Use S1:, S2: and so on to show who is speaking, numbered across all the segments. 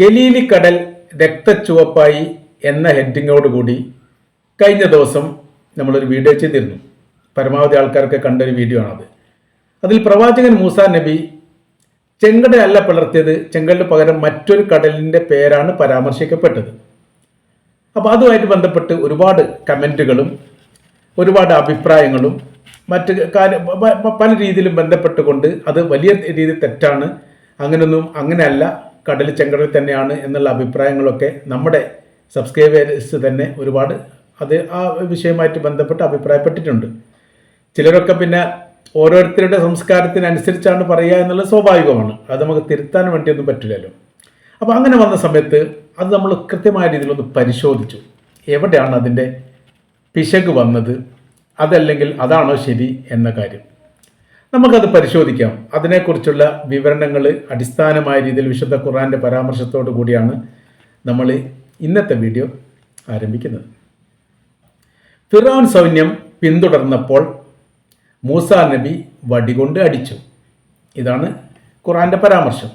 S1: Galilei കടൽ രക്തച്ചുവപ്പായി എന്ന ഹെഡിങ്ങോടുകൂടി കഴിഞ്ഞ ദിവസം നമ്മളൊരു വീഡിയോ ചെയ്തിരുന്നു. പരമാവധി ആൾക്കാർക്ക് കണ്ടൊരു വീഡിയോ ആണത്. അതിൽ പ്രവാചകൻ മൂസ നബി ചെങ്കടലല്ല പിളർത്തിയത് ചെങ്കടലിന് പകരം മറ്റൊരു കടലിന്റെ പേരാണ് പരാമർശിക്കപ്പെട്ടത്. അപ്പോൾ അതുമായിട്ട് ബന്ധപ്പെട്ട് ഒരുപാട് കമന്റുകളും ഒരുപാട് അഭിപ്രായങ്ങളും മറ്റ് കാര്യ പല രീതിയിലും ബന്ധപ്പെട്ടുകൊണ്ട് അത് വലിയ രീതിയിൽ തെറ്റാണ്. അങ്ങനെയൊന്നും അങ്ങനെയല്ല. കടൽ ചെങ്കടൽ തന്നെയാണ് എന്നുള്ള അഭിപ്രായങ്ങളൊക്കെ നമ്മുടെ സബ്സ്ക്രൈബേഴ്സ് തന്നെ ഒരുപാട് അത് ആ വിഷയമായിട്ട് ബന്ധപ്പെട്ട് അഭിപ്രായപ്പെട്ടിട്ടുണ്ട്. ചിലരൊക്കെ പിന്നെ ഓരോരുത്തരുടെ സംസ്കാരത്തിനനുസരിച്ചാണ് പറയുക എന്നുള്ളത് സ്വാഭാവികമാണ്. അത് നമുക്ക് തിരുത്താൻ വേണ്ടിയൊന്നും പറ്റില്ലല്ലോ. അപ്പോൾ അങ്ങനെ വന്ന സമയത്ത് അത് നമ്മൾ കൃത്യമായ രീതിയിലൊന്ന് പരിശോധിച്ചു. എവിടെയാണ് അതിന്റെ പിശക് വന്നത്? അതല്ലെങ്കിൽ അതാണോ ശരി എന്ന കാര്യം. നമുക്കത് പരിശോധിക്കാം. അതിനെക്കുറിച്ചുള്ള വിവരണങ്ങൾ അടിസ്ഥാനമായ രീതിയിൽ വിശുദ്ധ ഖുറാന്റെ പരാമർശത്തോടു കൂടിയാണ് നമ്മൾ ഇന്നത്തെ വീഡിയോ ആരംഭിക്കുന്നത്. ഫിറോൻ സൗന്യം പിന്തുടർന്നപ്പോൾ മൂസ നബി വടികൊണ്ട് അടിച്ചു. ഇതാണ് ഖുറാന്റെ പരാമർശം.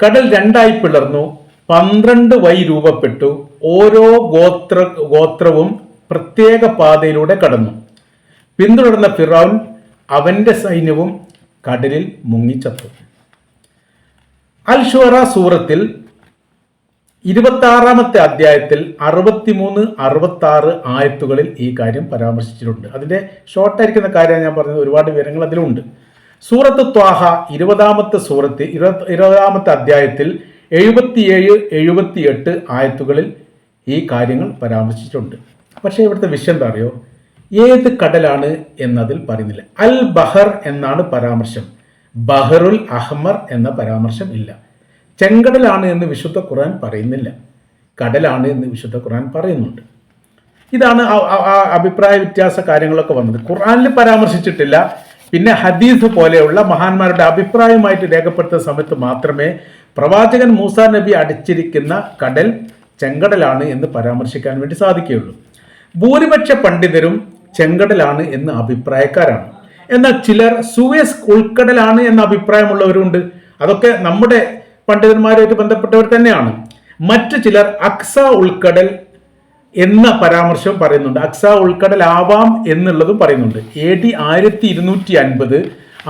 S1: കടൽ രണ്ടായി പിളർന്നു പന്ത്രണ്ട് വൈ രൂപപ്പെട്ടു ഓരോ ഗോത്ര ഗോത്രവും പ്രത്യേക പാതയിലൂടെ കടന്നു. പിന്തുടർന്ന ഫിറോൻ അവന്റെ സൈന്യവും കടലിൽ മുങ്ങിച്ചത്തു അൽ ഷുറ സൂറത്തിൽ ഇരുപത്തി ആറാമത്തെ അധ്യായത്തിൽ അറുപത്തിമൂന്ന് അറുപത്തി ആറ് ആയത്തുകളിൽ ഈ കാര്യം പരാമർശിച്ചിട്ടുണ്ട്. അതിന്റെ ഷോർട്ടായിരിക്കുന്ന കാര്യം ഞാൻ പറഞ്ഞത് ഒരുപാട് വിവരങ്ങൾ അതിലുണ്ട്. സൂറത്ത് ത്വാഹ ഇരുപതാമത്തെ സൂറത്ത് ഇരുപത് ഇരുപതാമത്തെ അധ്യായത്തിൽ എഴുപത്തിയേഴ് എഴുപത്തിയെട്ട് ആയത്തുകളിൽ ഈ കാര്യങ്ങൾ പരാമർശിച്ചിട്ടുണ്ട്. പക്ഷേ ഇവിടുത്തെ വിഷയം എന്താ അറിയോ? ഏത് കടലാണ് എന്നതിൽ പറയുന്നില്ല. അൽ ബഹർ എന്നാണ് പരാമർശം. ബഹറുൽ അഹ്മർ എന്ന പരാമർശം ഇല്ല. ചെങ്കടലാണ് എന്ന് വിശുദ്ധ ഖുർആൻ പറയുന്നില്ല. കടലാണ് എന്ന് വിശുദ്ധ ഖുർആൻ പറയുന്നുണ്ട്. ഇതാണ് അഭിപ്രായ വ്യത്യാസ കാര്യങ്ങളൊക്കെ വന്നത്. ഖുർആനിൽ പരാമർശിച്ചിട്ടില്ല. പിന്നെ ഹദീസ് പോലെയുള്ള മഹാന്മാരുടെ അഭിപ്രായമായിട്ട് രേഖപ്പെടുത്തുന്ന സമയത്ത് മാത്രമേ പ്രവാചകൻ മൂസ നബി അടിച്ചിരിക്കുന്ന കടൽ ചെങ്കടലാണ് എന്ന് പരാമർശിക്കാൻ വേണ്ടി സാധിക്കുകയുള്ളൂ. ഭൂരിപക്ഷ പണ്ഡിതരും ചെങ്കടലാണ് എന്ന് അഭിപ്രായക്കാരാണ്. എന്നാൽ ചിലർ സുവേസ് ഉൾക്കടലാണ് എന്ന അഭിപ്രായമുള്ളവരുണ്ട് അതൊക്കെ നമ്മുടെ പണ്ഡിതന്മാരുമായിട്ട് ബന്ധപ്പെട്ടവർ തന്നെയാണ്. മറ്റു ചിലർ അക്സ ഉൾക്കടൽ എന്ന പരാമർശം പറയുന്നുണ്ട്. അക്സ ഉൾക്കടൽ ആവാം എന്നുള്ളതും പറയുന്നുണ്ട്. എ ഡി ആയിരത്തി ഇരുന്നൂറ്റി അൻപത്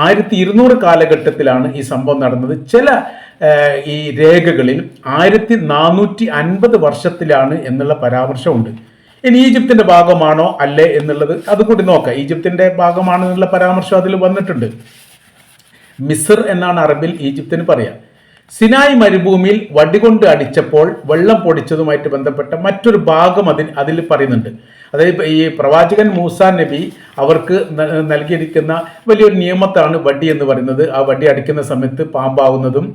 S1: ആയിരത്തി ഇരുന്നൂറ് കാലഘട്ടത്തിലാണ് ഈ സംഭവം നടന്നത്. ചില ഈ രേഖകളിൽ ആയിരത്തി നാനൂറ്റി അൻപത് വർഷത്തിലാണ് എന്നുള്ള പരാമർശമുണ്ട്. ഇനി ഈജിപ്തിന്റെ ഭാഗമാണോ അല്ലേ എന്നുള്ളത് അതുകൂടി നോക്കാം. ഈജിപ്തിന്റെ ഭാഗമാണോ എന്നുള്ള പരാമർശം അതിൽ വന്നിട്ടുണ്ട്. മിസർ എന്നാണ് അറബിൽ ഈജിപ്തിന് പറയാം. സിനായ് മരുഭൂമിയിൽ വടികൊണ്ട് അടിച്ചപ്പോൾ വെള്ളം പൊടിച്ചതുമായിട്ട് ബന്ധപ്പെട്ട മറ്റൊരു ഭാഗം അതിൽ അതിൽ പറയുന്നുണ്ട്. അതായത് ഈ പ്രവാചകൻ മൂസ നബി അവർക്ക് നൽകിയിരിക്കുന്ന വലിയൊരു നിയമത്താണ് വടി എന്ന് പറയുന്നത്. ആ വടി അടിക്കുന്ന സമയത്ത് പാമ്പാവുന്നതും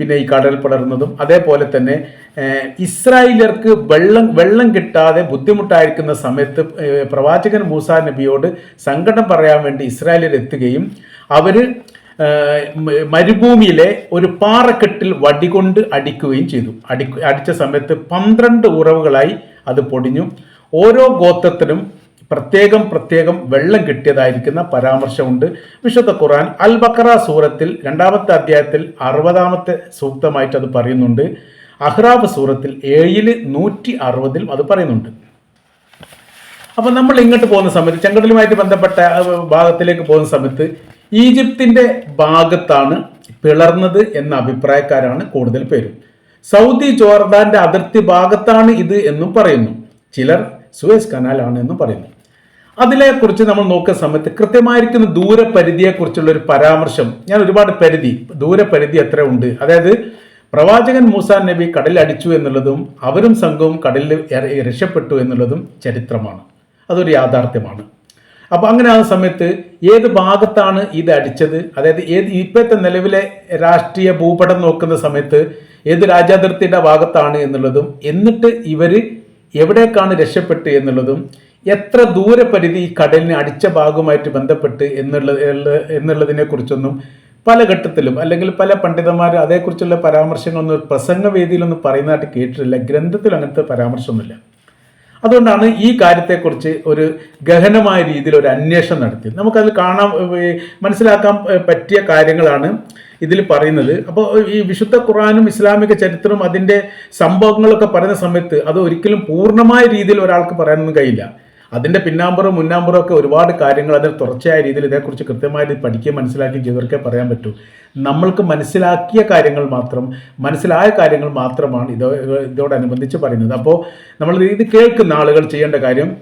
S1: പിന്നെ ഈ കടൽ പടർന്നതും അതേപോലെ തന്നെ ഇസ്രായേലർക്ക് വെള്ളം വെള്ളം കിട്ടാതെ ബുദ്ധിമുട്ടായിരിക്കുന്ന സമയത്ത് പ്രവാചകൻ മൂസാ നബിയോട് സങ്കടം പറയാൻ വേണ്ടി ഇസ്രായേലിൽ എത്തുകയും അവർ മരുഭൂമിയിലെ ഒരു പാറക്കെട്ടിൽ വടികൊണ്ട് അടിക്കുകയും ചെയ്തു. അടി അടിച്ച സമയത്ത് പന്ത്രണ്ട് ഉറവുകളായി അത് പൊടിഞ്ഞു. ഓരോ ഗോത്രത്തിനും പ്രത്യേകം പ്രത്യേകം വെള്ളം കിട്ടിയതായിരിക്കുന്ന പരാമർശമുണ്ട്. വിശുദ്ധ ഖുർആൻ അൽ ബക്കറ സൂറത്തിൽ രണ്ടാമത്തെ അധ്യായത്തിൽ അറുപതാമത്തെ സൂക്തമായിട്ട് അത് പറയുന്നുണ്ട്. അഹ്റാബ് സൂറത്തിൽ ഏഴിൽ നൂറ്റി അറുപതിലും അത് പറയുന്നുണ്ട്. അപ്പോൾ നമ്മൾ ഇങ്ങോട്ട് പോകുന്ന സമയത്ത് ചെങ്കടലുമായിട്ട് ബന്ധപ്പെട്ട ഭാഗത്തിലേക്ക് പോകുന്ന സമയത്ത് ഈജിപ്തിന്റെ ഭാഗത്താണ് പിളർന്നത് എന്ന അഭിപ്രായക്കാരാണ് കൂടുതൽ പേരും. സൗദി ജോർദാന്റെ അതിർത്തി ഭാഗത്താണ് ഇത് എന്നും പറയുന്നു. ചിലർ സുവേസ് കനാലാണ് എന്നും പറയുന്നു. അതിനെക്കുറിച്ച് നമ്മൾ നോക്കുന്ന സമയത്ത് കൃത്യമായിരിക്കുന്ന ദൂരപരിധിയെക്കുറിച്ചുള്ള ഒരു പരാമർശം ഞാൻ ഒരുപാട് പരിധി ദൂരപരിധി എത്ര ഉണ്ട്? അതായത് പ്രവാചകൻ മൂസ നബി കടലിൽ അടിച്ചു എന്നുള്ളതും അവരും സംഘവും കടലിൽ രക്ഷപ്പെട്ടു എന്നുള്ളതും ചരിത്രമാണ്. അതൊരു യാഥാർത്ഥ്യമാണ്. അപ്പോൾ അങ്ങനെ ആ സമയത്ത് ഏത് ഭാഗത്താണ് ഇത് അടിച്ചത്? അതായത് ഏത് ഇപ്പോഴത്തെ നിലവിലെ രാഷ്ട്രീയ ഭൂപടം നോക്കുന്ന സമയത്ത് ഏത് രാജ്യാതിർത്തിയുടെ ഭാഗത്താണ് എന്നുള്ളതും എന്നിട്ട് ഇവർ എവിടേക്കാണ് രക്ഷപ്പെട്ട് എന്നുള്ളതും എത്ര ദൂരപരിധി ഈ കടലിന് അടിച്ച ഭാഗവുമായിട്ട് ബന്ധപ്പെട്ട് എന്നുള്ള എന്നുള്ളതിനെ കുറിച്ചൊന്നും പല ഘട്ടത്തിലും അല്ലെങ്കിൽ പല പണ്ഡിതന്മാരും അതേക്കുറിച്ചുള്ള പരാമർശങ്ങളൊന്നും പ്രസംഗവേദിയിലൊന്നും പറയുന്നതായിട്ട് കേട്ടിട്ടില്ല. ഗ്രന്ഥത്തിൽ അങ്ങനത്തെ പരാമർശമൊന്നുമില്ല. അതുകൊണ്ടാണ് ഈ കാര്യത്തെക്കുറിച്ച് ഒരു ഗഹനമായ രീതിയിൽ ഒരു അന്വേഷണം നടത്തി നമുക്കത് കാണാൻ മനസ്സിലാക്കാൻ പറ്റിയ കാര്യങ്ങളാണ് ഇതിൽ പറയുന്നത്. അപ്പോൾ ഈ വിശുദ്ധ ഖുറാനും ഇസ്ലാമിക ചരിത്രവും അതിന്റെ സംഭവങ്ങളൊക്കെ പറയുന്ന സമയത്ത് അത് ഒരിക്കലും പൂർണമായ രീതിയിൽ ഒരാൾക്ക് പറയാനൊന്നും കഴിയില്ല. അതിന്റെ പിന്നാമ്പുറം മുന്നാമ്പുറം ഒക്കെ ഒരുപാട് കാര്യങ്ങൾ അതിൽ തുടർച്ചയായ രീതിയിൽ ഇതേക്കുറിച്ച് കൃത്യമായിട്ട് പഠിക്കുകയും മനസ്സിലാക്കി ചെയ്തവർക്കേ പറയാൻ പറ്റൂ. നമ്മൾക്ക് മനസ്സിലാക്കിയ കാര്യങ്ങൾ മാത്രം മനസ്സിലായ കാര്യങ്ങൾ മാത്രമാണ് ഇതോ ഇതോടനുബന്ധിച്ച് പറയുന്നത്. അപ്പോൾ നമ്മൾ ഇത് കേൾക്കുന്ന ആളുകൾ ചെയ്യേണ്ട കാര്യം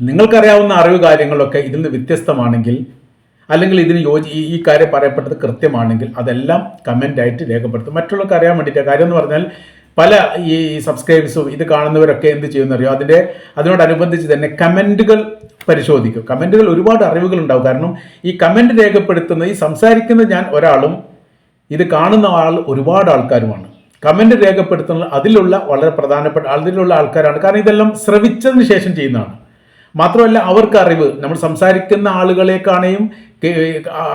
S1: നിങ്ങൾക്കറിയാവുന്ന അറിവ് കാര്യങ്ങളൊക്കെ ഇതിൽ നിന്ന് വ്യത്യസ്തമാണെങ്കിൽ അല്ലെങ്കിൽ ഇതിന് യോജി ഈ- കാര്യം പറയപ്പെട്ടത് കൃത്യമാണെങ്കിൽ അതെല്ലാം കമന്റായിട്ട് രേഖപ്പെടുത്തും. മറ്റുള്ളവർക്ക് അറിയാൻ വേണ്ടിയിട്ട് കാര്യം എന്ന് പറഞ്ഞാൽ പല ഈ സബ്സ്ക്രൈബേഴ്സും ഇത് കാണുന്നവരൊക്കെ എന്ത് ചെയ്യുന്നറിയോ? അതിന്റെ അതിനോടനുബന്ധിച്ച് തന്നെ കമന്റുകൾ പരിശോധിക്കും. കമന്റുകൾ ഒരുപാട് അറിവുകൾ ഉണ്ടാവും കാരണം ഈ കമന്റ് രേഖപ്പെടുത്തുന്ന ഈ സംസാരിക്കുന്ന ഞാൻ ഒരാളും ഇത് കാണുന്ന ആൾ ഒരുപാട് ആൾക്കാരുമാണ്. കമന്റ് രേഖപ്പെടുത്തുന്ന അതിലുള്ള വളരെ പ്രധാനപ്പെട്ട അതിലുള്ള ആൾക്കാരാണ്. കാരണം ഇതെല്ലാം ശ്രവിച്ചതിന് ശേഷം ചെയ്യുന്നതാണ്. മാത്രമല്ല അവർക്ക് അറിവ് നമ്മൾ സംസാരിക്കുന്ന ആളുകളെക്കാണെയും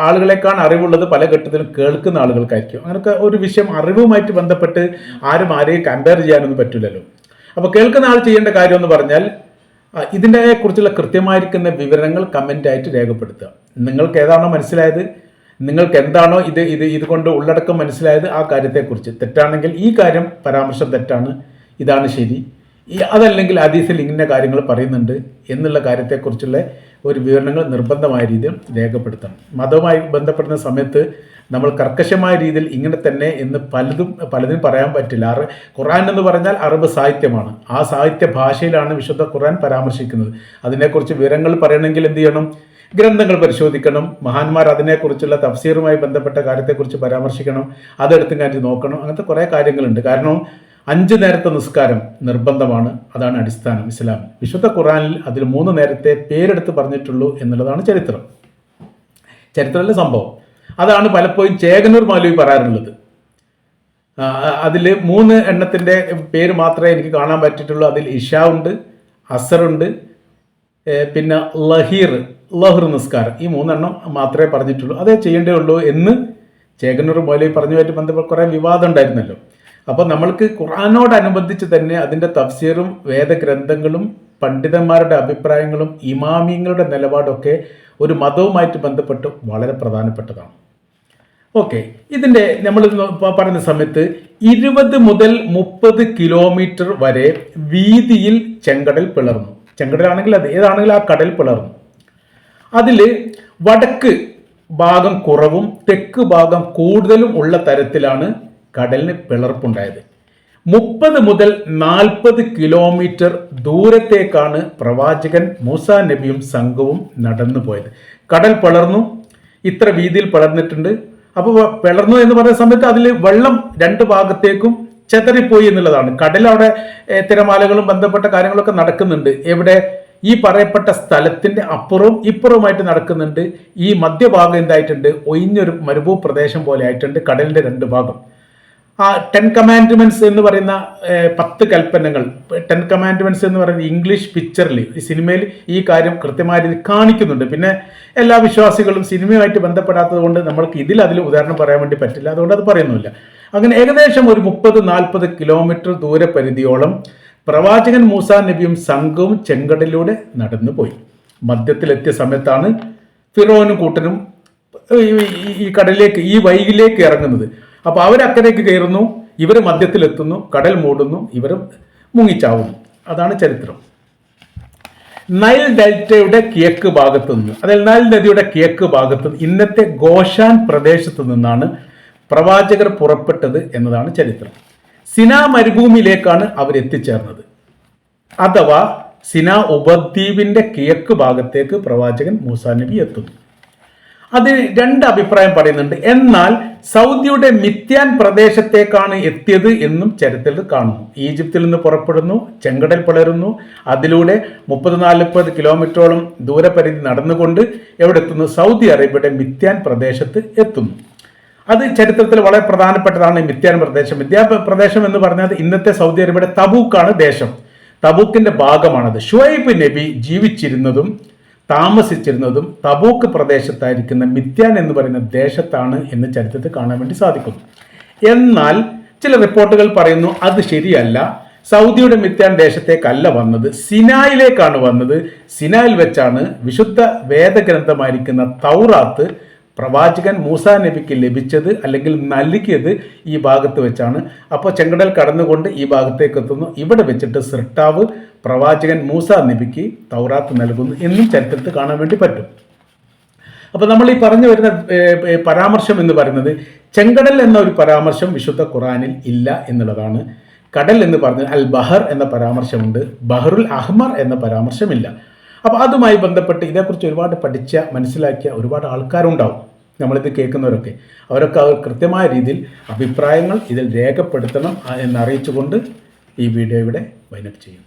S1: ആളുകളെക്കാണ് അറിവുള്ളത് പല ഘട്ടത്തിലും കേൾക്കുന്ന ആളുകൾക്കായിരിക്കും. അങ്ങനൊക്കെ ഒരു വിഷയം അറിവുമായിട്ട് ബന്ധപ്പെട്ട് ആരും ആരെയും കമ്പയർ ചെയ്യാനൊന്നും പറ്റില്ലല്ലോ അപ്പോൾ കേൾക്കുന്ന ആൾ ചെയ്യേണ്ട കാര്യം എന്ന് പറഞ്ഞാൽ ഇതിന്റെ കുറിച്ചുള്ള കൃത്യമായിരിക്കുന്ന വിവരങ്ങൾ കമന്റായിട്ട് രേഖപ്പെടുത്തുക. നിങ്ങൾക്ക് ഏതാണോ മനസ്സിലായത് നിങ്ങൾക്ക് എന്താണോ ഇത് ഇത് ഇതുകൊണ്ട് ഉള്ളടക്കം മനസ്സിലായത് ആ കാര്യത്തെക്കുറിച്ച്. തെറ്റാണെങ്കിൽ ഈ കാര്യം പരാമർശം തെറ്റാണ്. ഇതാണ് ശരി. അതല്ലെങ്കിൽ ഹദീസിൽ ഇങ്ങനെ കാര്യങ്ങൾ പറയുന്നുണ്ട് എന്നുള്ള കാര്യത്തെക്കുറിച്ചുള്ള ഒരു വിവരണങ്ങൾ നിർബന്ധമായ രീതിയിൽ രേഖപ്പെടുത്തണം. മതവുമായി ബന്ധപ്പെടുന്ന സമയത്ത് നമ്മൾ കർക്കശമായ രീതിയിൽ ഇങ്ങനെ തന്നെ എന്ന് പലതും പലതിനും പറയാൻ പറ്റില്ല. അറ ഖുറാൻ എന്ന് പറഞ്ഞാൽ അറബ് സാഹിത്യമാണ്. ആ സാഹിത്യ ഭാഷയിലാണ് വിശുദ്ധ ഖുറാൻ പരാമർശിക്കുന്നത്. അതിനെക്കുറിച്ച് വിവരങ്ങൾ പറയണമെങ്കിൽ എന്ത് ചെയ്യണം? ഗ്രന്ഥങ്ങൾ പരിശോധിക്കണം. മഹാന്മാർ അതിനെക്കുറിച്ചുള്ള തഫ്സീറുമായി ബന്ധപ്പെട്ട കാര്യത്തെക്കുറിച്ച് പരാമർശിക്കണം. അതെടുത്തും കാര്യം നോക്കണം. അങ്ങനത്തെ കുറേ കാര്യങ്ങളുണ്ട്. കാരണം അഞ്ച് നേരത്തെ നിസ്കാരം നിർബന്ധമാണ്. അതാണ് അടിസ്ഥാനം ഇസ്ലാം. വിശുദ്ധ ഖുറാനിൽ അതിൽ മൂന്ന് നേരത്തെ പേരെടുത്ത് പറഞ്ഞിട്ടുള്ളൂ എന്നുള്ളതാണ് ചരിത്രം. ചരിത്രത്തിലെ സംഭവം. അതാണ് പലപ്പോഴും ചേകനൂർ മൗലവി പറയാറുള്ളത്. അതിൽ മൂന്ന് എണ്ണത്തിന്റെ പേര് മാത്രമേ എനിക്ക് കാണാൻ പറ്റിയിട്ടുള്ളൂ. അതിൽ ഇഷ ഉണ്ട് അസറുണ്ട് പിന്നെ ലഹീർ ലഹർ നിസ്കാരം. ഈ മൂന്നെണ്ണം മാത്രമേ പറഞ്ഞിട്ടുള്ളൂ. അതേ ചെയ്യേണ്ടേ ഉള്ളൂ എന്ന് ചേകനൂർ മൗലവി പറഞ്ഞുമായിട്ട് ബന്ധപ്പെട്ട് കുറേ വിവാദം ഉണ്ടായിരുന്നല്ലോ. അപ്പോൾ നമ്മൾക്ക് ഖുറാനോടനുബന്ധിച്ച് തന്നെ അതിന്റെ തഫ്സീറും വേദഗ്രന്ഥങ്ങളും പണ്ഡിതന്മാരുടെ അഭിപ്രായങ്ങളും ഇമാമിയങ്ങളുടെ നിലപാടൊക്കെ ഒരു മതവുമായിട്ട് ബന്ധപ്പെട്ട് വളരെ പ്രധാനപ്പെട്ടതാണ്. ഓക്കെ ഇതിന്റെ നമ്മൾ പറയുന്ന സമയത്ത് ഇരുപത് മുതൽ മുപ്പത് കിലോമീറ്റർ വരെ വീതിയിൽ ചെങ്കടൽ പിളർന്നു. ചെങ്കടലാണെങ്കിൽ അത് ഏതാണെങ്കിലും ആ കടൽ പിളർന്നു. അതിൽ വടക്ക് ഭാഗം കുറവും തെക്ക് ഭാഗം കൂടുതലും ഉള്ള തരത്തിലാണ് കടലിന് പിളർപ്പുണ്ടായത്. മുപ്പത് മുതൽ നാൽപ്പത് കിലോമീറ്റർ ദൂരത്തേക്കാണ് പ്രവാചകൻ മൂസ നബിയും സംഘവും നടന്നു പോയത്. കടൽ പിളർന്നു. ഇത്ര വീതിയിൽ പിളർന്നിട്ടുണ്ട്. അപ്പോൾ പിളർന്നു എന്ന് പറയുന്ന സമയത്ത് അതിൽ വെള്ളം രണ്ട് ഭാഗത്തേക്കും ചെതറിപ്പോയി എന്നുള്ളതാണ്. കടൽ അവിടെ തിരമാലകളും ബന്ധപ്പെട്ട കാര്യങ്ങളൊക്കെ നടക്കുന്നുണ്ട്. എവിടെ? ഈ പറയപ്പെട്ട സ്ഥലത്തിന്റെ അപ്പുറവും ഇപ്പുറവുമായിട്ട് നടക്കുന്നുണ്ട്. ഈ മധ്യഭാഗം എന്തായിട്ടുണ്ട്? ഒഴിഞ്ഞൊരു മരുഭൂ പ്രദേശം പോലെ ആയിട്ടുണ്ട് കടലിന്റെ രണ്ട് ഭാഗം. ആ ടെൻ കമാൻഡ്മെന്റ്സ് എന്ന് പറയുന്ന പത്ത് കൽപ്പനകൾ. ടെൻ കമാൻഡ്മെന്റ്സ് എന്ന് പറയുന്ന ഇംഗ്ലീഷ് പിക്ചറിൽ ഈ സിനിമയിൽ ഈ കാര്യം കൃത്യമായ രീതിയിൽ കാണിക്കുന്നുണ്ട്. പിന്നെ എല്ലാ വിശ്വാസികളും സിനിമയുമായിട്ട് ബന്ധപ്പെടാത്തത് കൊണ്ട് നമ്മൾക്ക് ഇതിൽ അതിൽ ഉദാഹരണം പറയാൻ വേണ്ടി പറ്റില്ല. അതുകൊണ്ട് അത് പറയുന്നില്ല അങ്ങനെ ഏകദേശം ഒരു മുപ്പത് നാൽപ്പത് കിലോമീറ്റർ ദൂരപരിധിയോളം പ്രവാചകൻ മൂസ നബിയും സംഘവും ചെങ്കടലിലൂടെ നടന്നു പോയി മദ്യത്തിലെത്തിയ സമയത്താണ് ഫിറോനും കൂട്ടനും ഈ കടലിലേക്ക് ഈ വൈകിലേക്ക് ഇറങ്ങുന്നത്. അപ്പോൾ അവരക്കരയ്ക്ക് കയറുന്നു ഇവർ മധ്യത്തിലെത്തുന്നു കടൽ മൂടുന്നു ഇവരും മുങ്ങിച്ചാവുന്നു. അതാണ് ചരിത്രം. നൈൽ ഡെൽറ്റയുടെ കിഴക്ക് ഭാഗത്തു നിന്ന് അതായത് നൈൽ നദിയുടെ കിഴക്ക് ഭാഗത്ത് ഇന്നത്തെ ഗോഷാൻ പ്രദേശത്ത് നിന്നാണ് പ്രവാചകർ പുറപ്പെട്ടത് എന്നതാണ് ചരിത്രം. സിനാ മരുഭൂമിയിലേക്കാണ് അവർ എത്തിച്ചേർന്നത്. അഥവാ സിനാ ഉപദ്വീപിന്റെ കിഴക്ക് ഭാഗത്തേക്ക് പ്രവാചകൻ മൂസാ നബി എത്തുന്നു. അത് രണ്ട് അഭിപ്രായം പറയുന്നുണ്ട്. എന്നാൽ സൗദിയുടെ മിത്യാൻ പ്രദേശത്തേക്കാണ് എത്തിയത് എന്നും ചരിത്രത്തിൽ കാണുന്നു. ഈജിപ്തിൽ നിന്ന് പുറപ്പെടുന്നു ചെങ്കടൽ പിളരുന്നു അതിലൂടെ മുപ്പത് നാൽപ്പത് കിലോമീറ്ററോളം ദൂരപരിധി നടന്നുകൊണ്ട് എവിടെ എത്തുന്നു സൗദി അറേബ്യയുടെ മിത്യാൻ പ്രദേശത്ത് എത്തുന്നു. അത് ചരിത്രത്തിൽ വളരെ പ്രധാനപ്പെട്ടതാണ് മിത്യാൻ പ്രദേശം. മിത്യാ പ്രദേശം എന്ന് പറഞ്ഞാൽ ഇന്നത്തെ സൗദി അറേബ്യയുടെ തബൂക്കാണ് ദേശം. തബൂക്കിന്റെ ഭാഗമാണത്. ഷുവൈബ് നബി ജീവിച്ചിരുന്നതും താമസിച്ചിരുന്നതും തബൂക്ക് പ്രദേശത്തായിരിക്കുന്ന മിത്യാൻ എന്ന് പറയുന്ന ദേശത്താണ് എന്ന് ചരിത്രത്തിൽ കാണാൻ വേണ്ടി സാധിക്കുന്നു എന്നാൽ ചില റിപ്പോർട്ടുകൾ പറയുന്നു അത് ശരിയല്ല. സൗദിയുടെ മിത്യാൻ ദേശത്തേക്കല്ല വന്നത്. സിനായിലേക്കാണ് വന്നത്. സിനായിൽ വെച്ചാണ് വിശുദ്ധ വേദഗ്രന്ഥമായിരിക്കുന്ന തൗറാത്ത് പ്രവാചകൻ മൂസ നബിക്ക് ലഭിച്ചത് അല്ലെങ്കിൽ നൽകിയത് ഈ ഭാഗത്ത് വെച്ചാണ്. അപ്പോൾ ചെങ്കടൽ കടന്നുകൊണ്ട് ഈ ഭാഗത്തേക്ക് എത്തുന്നു ഇവിടെ വെച്ചിട്ട് സിർട്ടാവ് പ്രവാചകൻ മൂസ നബിക്ക് തൗറാത്ത് നൽകുന്നു എന്നും ചരിത്രത്തിൽ കാണാൻ വേണ്ടി പറ്റും. അപ്പോൾ നമ്മൾ ഈ പറഞ്ഞു വരുന്ന പരാമർശം എന്ന് പറയുന്നത് ചെങ്കടൽ എന്ന ഒരു പരാമർശം വിശുദ്ധ ഖുറാനിൽ ഇല്ല എന്നുള്ളതാണ്. കടൽ എന്ന് പറഞ്ഞാൽ അൽ ബഹർ എന്ന പരാമർശമുണ്ട്. ബഹറുൽ അഹ്മർ എന്ന പരാമർശമില്ല. അപ്പോൾ അതുമായി ബന്ധപ്പെട്ട് ഇതേക്കുറിച്ച് ഒരുപാട് പഠിച്ച മനസ്സിലാക്കിയ ഒരുപാട് ആൾക്കാരുണ്ടാവും. നമ്മളിത് കേൾക്കുന്നവരൊക്കെ. അവരൊക്കെ അവർ കൃത്യമായ രീതിയിൽ അഭിപ്രായങ്ങൾ ഇതിൽ രേഖപ്പെടുത്തണം എന്നറിയിച്ചുകൊണ്ട് ഈ വീഡിയോ ഇവിടെ വൈനപ്പ് ചെയ്യുന്നു.